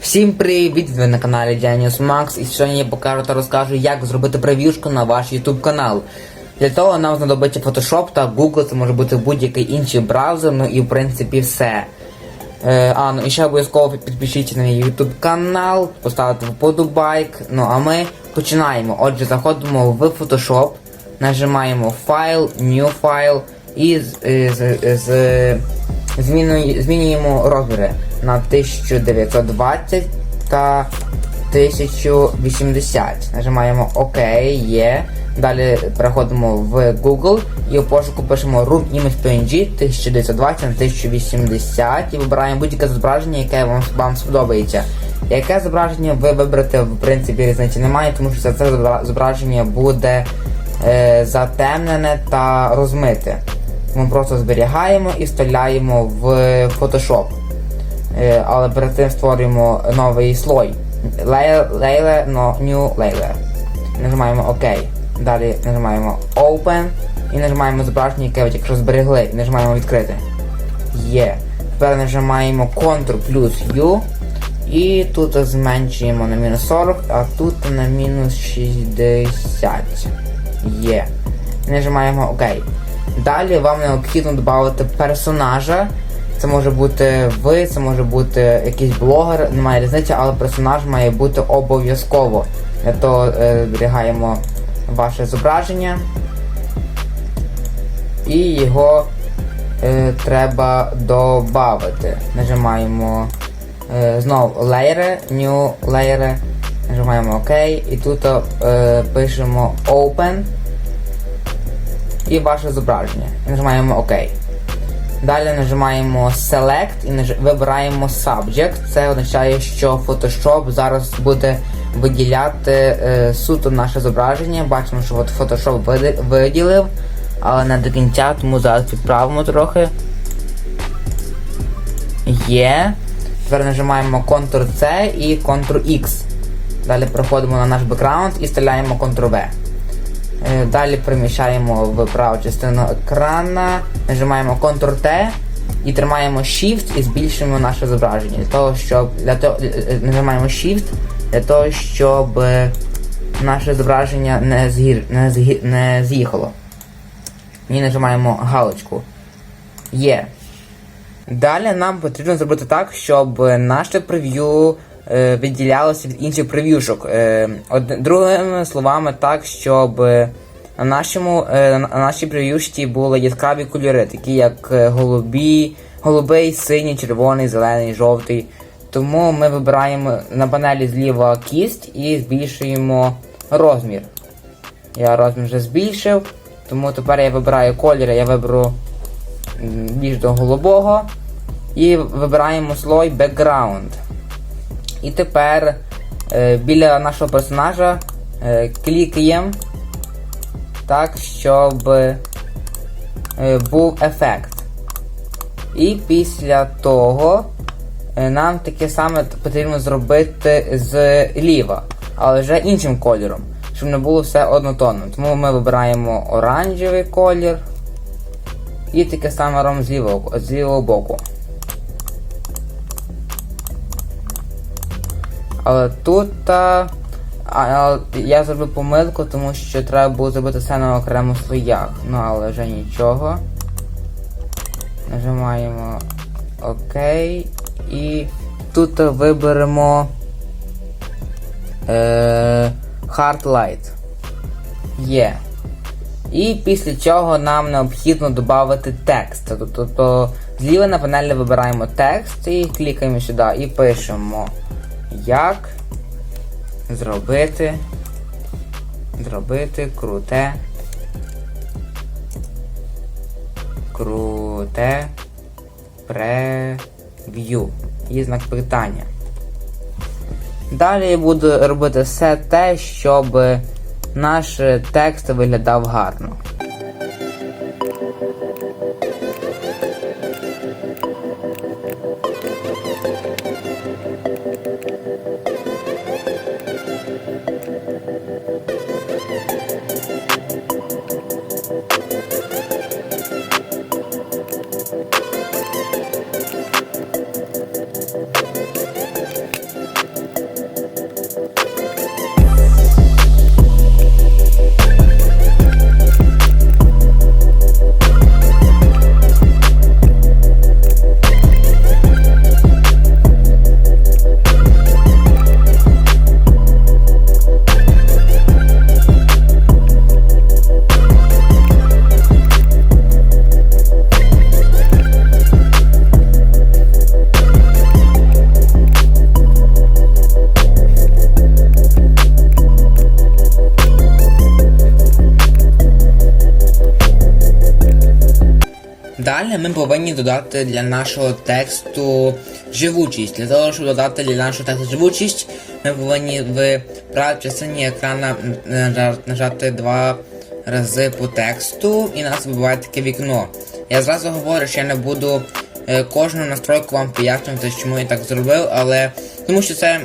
Всім привіт! Ви на каналі Genius Max і сьогодні я покажу та розкажу, як зробити прев'юшку на ваш YouTube канал. Для того нам знадобиться Photoshop та Google, це може бути будь-який інший браузер, ну і в принципі все. Е, а, ну і ще обов'язково підпишіться на мій YouTube канал, поставити вподобайк. Ну а ми починаємо. Отже, заходимо в Photoshop, нажимаємо файл, New File і з, е, з, з, змінює- змінюємо розміри на 1920 та 1080. Нажимаємо ОК, є. Далі переходимо в Google і у пошуку пишемо Room Image PNG 1920 на 1080 і вибираємо будь-яке зображення, яке вам, вам сподобається. Яке зображення ви виберете, в принципі, різниці немає, тому що це зображення буде е, затемнене та розмите. Ми просто зберігаємо і вставляємо в Photoshop. Е, але перед тим створюємо новий слой. Layer, no, new layer. Нажимаємо ОК. Далі нажимаємо Open і нажимаємо зображення, яке ви тільки що зберегли. Нажимаємо відкрити. Є. Тепер нажимаємо Ctrl плюс U. І тут зменшуємо на мінус 40, а тут на мінус 60. Є. І нажимаємо ОК. Далі вам необхідно додати персонажа. Це може бути ви, це може бути якийсь блогер, немає різниці, але персонаж має бути обов'язково. Для того е, зберігаємо ваше зображення. І його е, треба додати. Нажимаємо е, знову layer, new layer, нажимаємо ОК і тут е, пишемо Open і ваше зображення. Нажимаємо ОК. Далі нажимаємо Select і вибираємо Subject. Це означає, що Photoshop зараз буде виділяти е, суто наше зображення. Бачимо, що от Photoshop виділив, але не до кінця, тому зараз підправимо трохи. Є. Тепер нажимаємо Ctrl-C і Ctrl-X. Далі проходимо на наш бекграунд і стріляємо Ctrl-V. Е, Далі переміщаємо в праву частину екрана, нажимаємо Ctrl-T і тримаємо Shift і збільшуємо наше зображення. Для того, щоб для того, е, е, нажимаємо Shift для того, щоб наше зображення не, згір, не, згі, не з'їхало. І нажимаємо галочку. Є. Далі нам потрібно зробити так, щоб наше прев'ю відділялося від інших прев'юшок. Е, другими словами, так, щоб е, на, нашому, е, на нашій прев'юшці були яскраві кольори, такі як е, голубі, голубий, синій, червоний, зелений, жовтий. Тому ми вибираємо на панелі зліва кість і збільшуємо розмір. Я розмір вже збільшив, тому тепер я вибираю колір, я виберу більш до голубого. І вибираємо слой Background. І тепер е, біля нашого персонажа е, клікаємо так, щоб е, був ефект. І після того нам таке саме потрібно зробити зліва, але вже іншим кольором, щоб не було все однотонно. Тому ми вибираємо оранжевий колір. І таке саме робимо з лівого, з лівого боку. Але тут а, а, я зробив помилку, тому що треба було зробити все на окремо слоях. Ну але вже нічого. Нажимаємо ОК. І тут виберемо е, Hard Light. Є. І після чого нам необхідно додати текст. Тобто зліва на панелі вибираємо текст і клікаємо сюди і пишемо як зробити зробити круте круте прев'ю і знак питання. Далі я буду робити все те, щоб наш текст виглядав гарно. Додати для нашого тексту живучість. Для того, щоб додати для нашого тексту живучість, ми повинні в правій частині екрана нажати два рази по тексту і нас вибиває таке вікно. Я зразу говорю, що я не буду е, кожну настройку вам пояснювати, чому я так зробив, але тому що це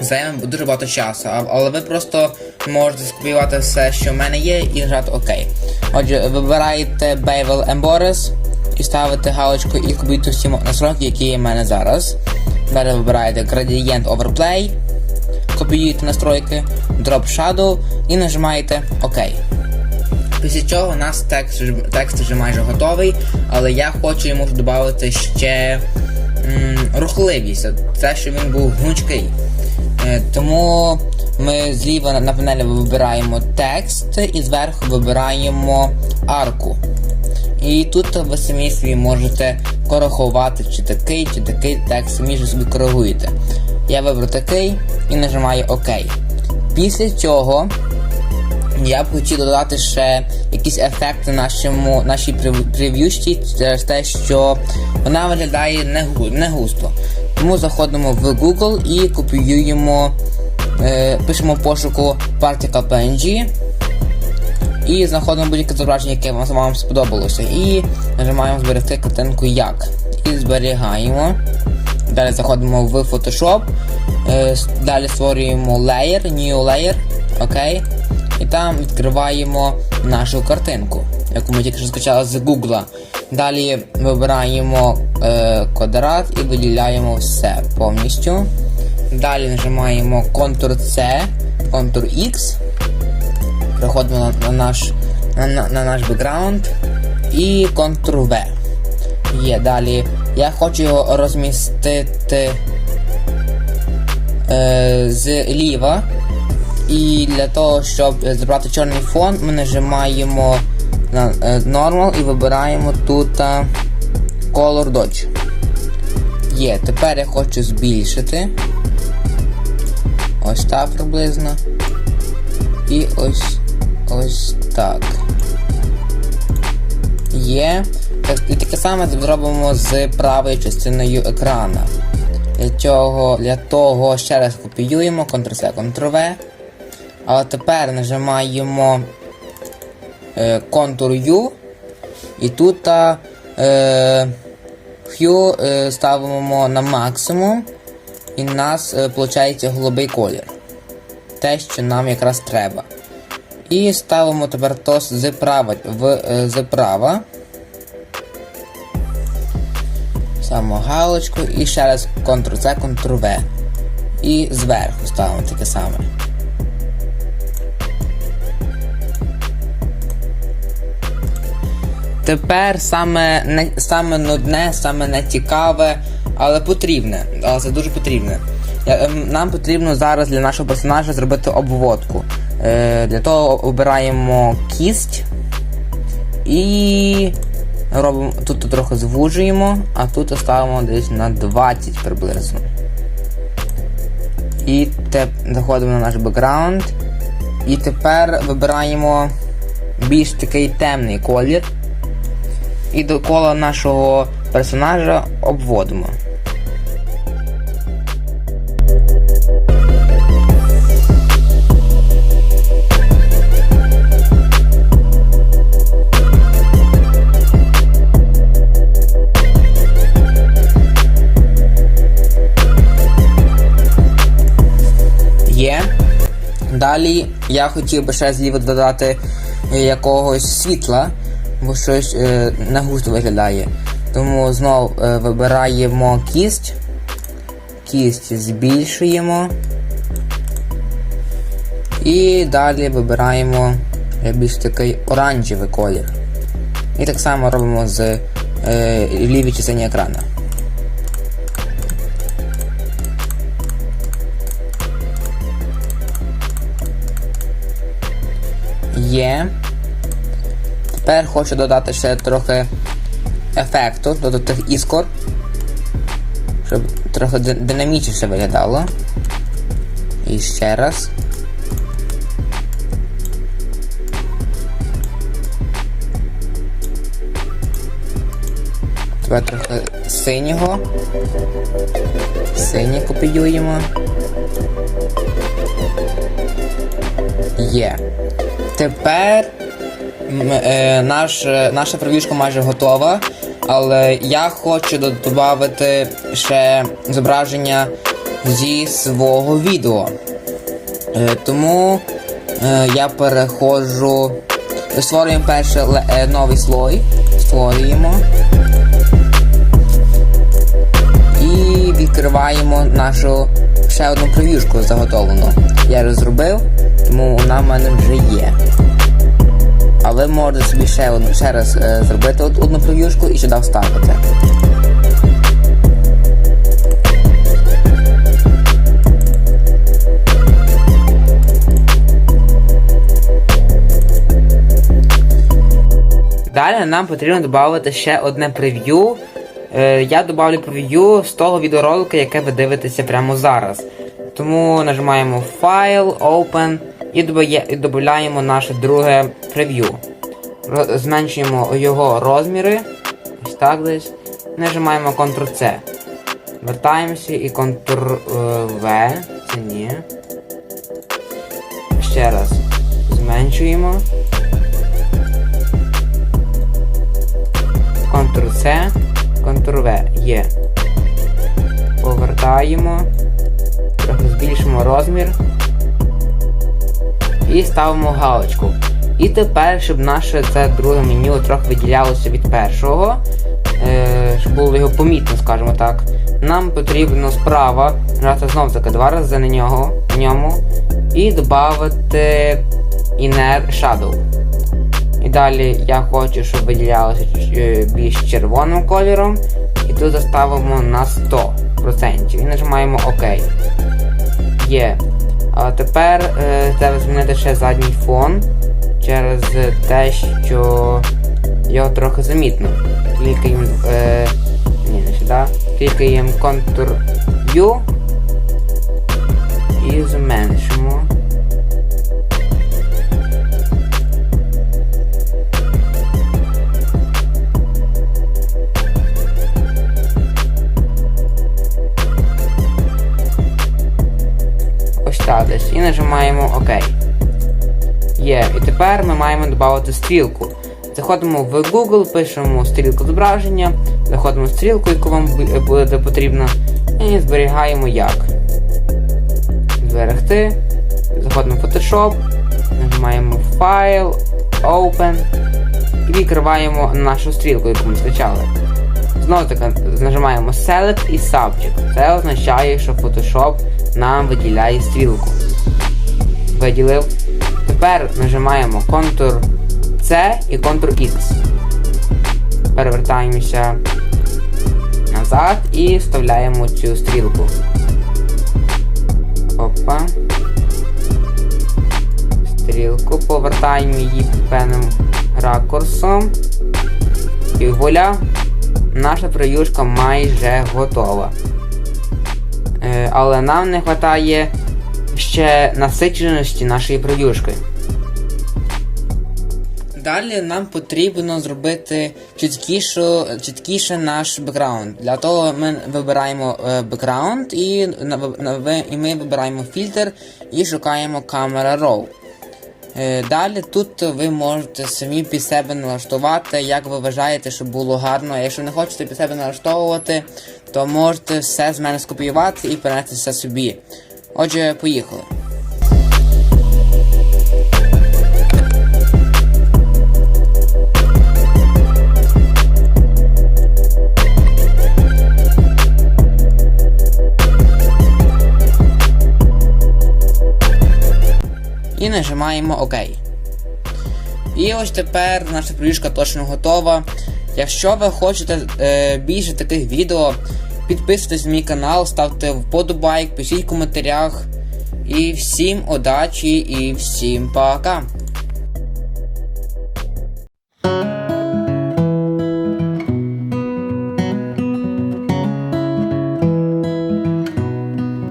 займе дуже багато часу, але ви просто можете скопіювати все, що в мене є, і нажати ОК. Отже, вибираєте Bevel Embores і ставите галочку і копіюєте всі настройки, які є в мене зараз. Далі вибираєте Gradient Overplay, копіюєте настройки, Drop Shadow і нажимаєте ОК. Після чого у нас текст, текст вже майже готовий, але я хочу йому додати ще м, рухливість, це, щоб він був гнучкий. Е, тому ми зліва на панелі вибираємо текст і зверху вибираємо арку. І тут ви самі собі можете коригувати, чи такий, чи такий текст, самі ж собі коригуєте. Я вибрав такий і нажимаю ОК. Після цього я б хотів додати ще якісь ефекти нашому, нашій прев- прев'ющі через те, що вона виглядає не, гу- не густо. Тому заходимо в Google і копіюємо, е, пишемо пошуку Particle PNG і знаходимо будь-яке зображення, яке вам, вам сподобалося. І нажимаємо зберегти картинку як. І зберігаємо. Далі заходимо в Photoshop. Е, Далі створюємо layer, new layer. Окей. І там відкриваємо нашу картинку, яку ми тільки що скачали з Google. Далі вибираємо е, квадрат і виділяємо все повністю. Далі нажимаємо Ctrl-C, Ctrl-X. Переходимо на, на наш на, на, на наш бекграунд і Ctrl-V. Є далі. Я хочу його розмістити е, зліва. І для того, щоб забрати чорний фон, ми нажимаємо на е, Normal і вибираємо тут е, Color Dodge. Є, тепер я хочу збільшити. Ось так приблизно. І ось ось так. Є. І таке саме зробимо з правою частиною екрана. Для цього, для того ще раз копіюємо Ctrl-C, Ctrl-V. Але тепер нажимаємо е, Ctrl-U. І тут е, Hue е, ставимо на максимум. І в нас е, виходить голубий колір. Те, що нам якраз треба. І ставимо тепер то зправа в е, зправа. Ставимо галочку і ще раз Ctrl-C, Ctrl-V. І зверху ставимо таке саме. Тепер саме, не, саме нудне, саме нецікаве, але потрібне. Але це дуже потрібне. Ем, Нам потрібно зараз для нашого персонажа зробити обводку. Е, для того обираємо кість і робимо тут трохи звужуємо, а тут ставимо десь на 20 приблизно. І те, заходимо на наш бекграунд. І тепер вибираємо більш такий темний колір. І довкола нашого персонажа обводимо. Далі я хотів би ще зліва додати е, якогось світла, бо щось е, не густо виглядає. Тому знову е, вибираємо кість. Кість збільшуємо. І далі вибираємо е, більш такий оранжевий колір. І так само робимо з е, лівій частині екрану. Є. Тепер хочу додати ще трохи ефекту до тих іскор, щоб трохи динамічніше виглядало. І ще раз. Тепер трохи синього. Синє копіюємо. Є. Тепер е, наш, е, наша прев'юшка майже готова, але я хочу додати ще зображення зі свого відео. Е, тому е, я переходжу. Створюємо перше ле- е, новий слой. Створюємо. І відкриваємо нашу ще одну прев'юшку заготовлену. Я розробив, тому вона в мене вже є. А ви собі ще, ще раз е, зробити от одну прев'юшку і сюди вставити. Далі нам потрібно додати ще одне прев'ю. Е, я додавлю прев'ю з того відеоролика, яке ви дивитеся прямо зараз. Тому нажимаємо Файл, Open і додає- і додаємо наше друге прев'ю. Зменшуємо його розміри. Ось так десь. Нажимаємо Ctrl-C. Вертаємося і Ctrl-V. Це ні. Ще раз. Зменшуємо. Ctrl-C, Ctrl-V. Є. Повертаємо. Трохи збільшимо розмір. І ставимо галочку. І тепер, щоб наше це друге меню трохи виділялося від першого, е, щоб було його помітно, скажімо так, нам потрібно справа нажати знову таки два рази на нього, на ньому і додати Inner Shadow. І далі я хочу, щоб виділялося е, більш червоним кольором. І тут заставимо на 100%. І нажимаємо ОК. Є. А тепер е, треба змінити ще задній фон через те, що його трохи замітно. Клікаємо. Е, ні, не сюди. Клікаємо Ctrl-U і зменшимо. Тепер ми маємо додати стрілку. Заходимо в Google, пишемо стрілку зображення, заходимо в стрілку, яку вам буде потрібна, і зберігаємо як. Зберегти. Заходимо в Photoshop, нажимаємо File, Open і відкриваємо нашу стрілку, яку ми скачали. Знову таки нажимаємо Select і Subject. Це означає, що Photoshop нам виділяє стрілку. Виділив. Тепер нажимаємо Ctrl-C і Ctrl-X. Перевертаємося назад і вставляємо цю стрілку. Опа. Стрілку, повертаємо її певним ракурсом. І вуаля, наша прев'юшка майже готова. Е, але нам не вистачає ще насиченості нашої прев'юшки. Далі нам потрібно зробити чіткіше, чіткіше наш бекграунд. Для того ми вибираємо е, бекграунд і, і ми вибираємо фільтр і шукаємо Camera Raw. Е, Далі тут ви можете самі під себе налаштувати, як ви вважаєте, щоб було гарно. Якщо не хочете під себе налаштовувати, то можете все з мене скопіювати і перенести все собі. Отже, поїхали. І нажимаємо ОК. І ось тепер наша прев'юшка точно готова. Якщо ви хочете е, більше таких відео, підписуйтесь на мій канал, ставте вподобайк, пишіть в коментарях. І всім удачі і всім пока!